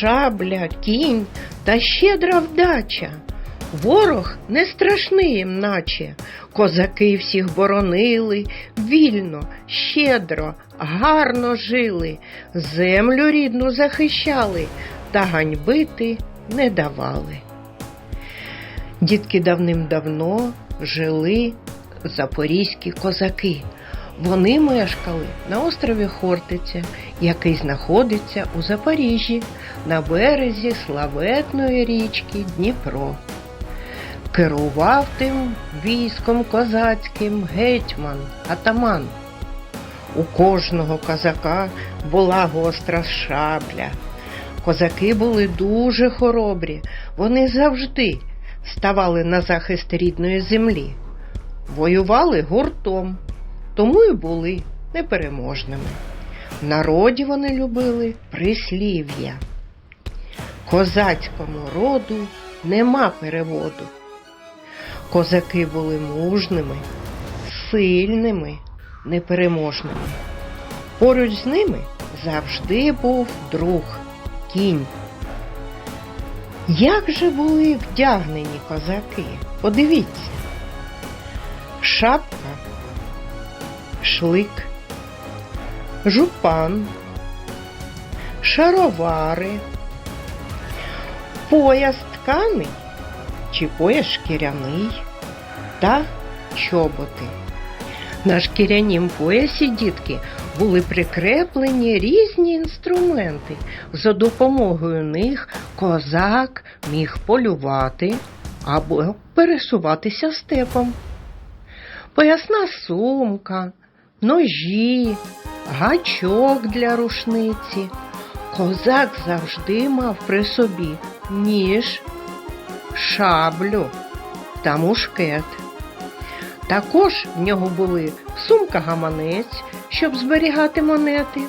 шабля, кінь та щедра вдача. Ворог не страшний їм, наче. Козаки всіх боронили, вільно, щедро, гарно жили, землю рідну захищали та ганьбити не давали. Дітки давним-давно жили запорізькі козаки. Вони мешкали на острові Хортиця, який знаходиться у Запоріжжі на березі славетної річки Дніпро. Керував тим військом козацьким гетьман, атаман. У кожного козака була гостра шабля. Козаки були дуже хоробрі, вони завжди ставали на захист рідної землі, воювали гуртом, тому й були непереможними. В народі вони любили прислів'я. Козацькому роду нема переводу. Козаки були мужними, сильними, непереможними. Поруч з ними завжди був друг кінь. Як же були вдягнені козаки? Подивіться. Шапка, шлик, жупан, шаровари, пояс тканий чи пояс шкіряний та чоботи. На шкірянім поясі дітки були прикреплені різні інструменти. За допомогою них козак міг полювати або пересуватися степом. Поясна сумка, ножі, гачок для рушниці. Козак завжди мав при собі ніж, шаблю та мушкет. Також в нього були сумка-гаманець, щоб зберігати монети,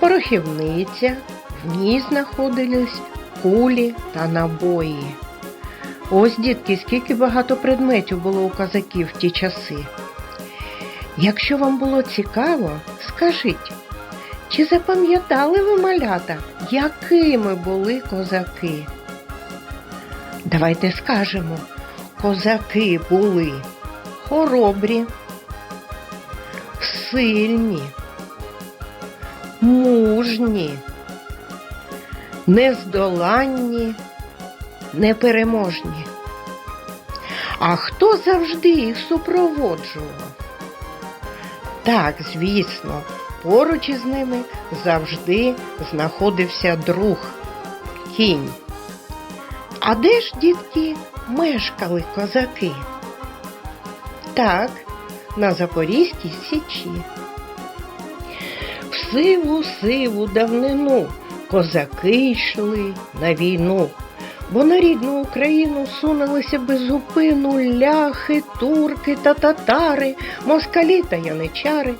порохівниця, в ній знаходились кулі та набої. Ось, дітки, скільки багато предметів було у козаків в ті часи. Якщо вам було цікаво, скажіть, чи запам'ятали ви малята, якими були козаки? Давайте скажемо, козаки були хоробрі, сильні, мужні, нездоланні, непереможні. А хто завжди їх супроводжував? Так, звісно, поруч із ними завжди знаходився друг кінь. А де ж, дітки, мешкали козаки? Так, на Запорізькій січі. В сиву сиву давнину козаки йшли на війну, бо на рідну Україну сунулися без зупину ляхи, турки та татари, москалі та яничари,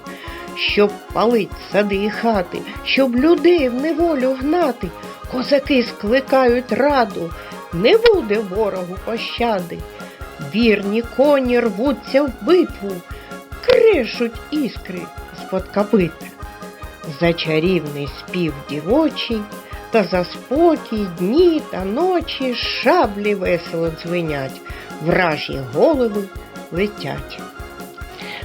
щоб палить сади і хати, щоб людей в неволю гнати, козаки скликають раду, не буде ворогу пощади. Вірні коні рвуться в битву, кришуть іскри з-под копита. За чарівний спів дівочий та за спокій дні та ночі шаблі весело дзвенять, вражі голови летять.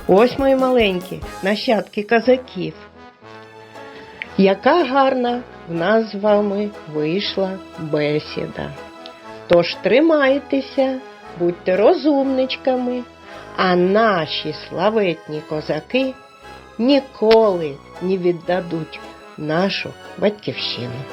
Ось мої маленькі нащадки козаків. Яка гарна в нас з вами вийшла бесіда. Тож тримайтеся, будьте розумничками, а наші славетні козаки ніколи не віддадуть нашу батьківщину.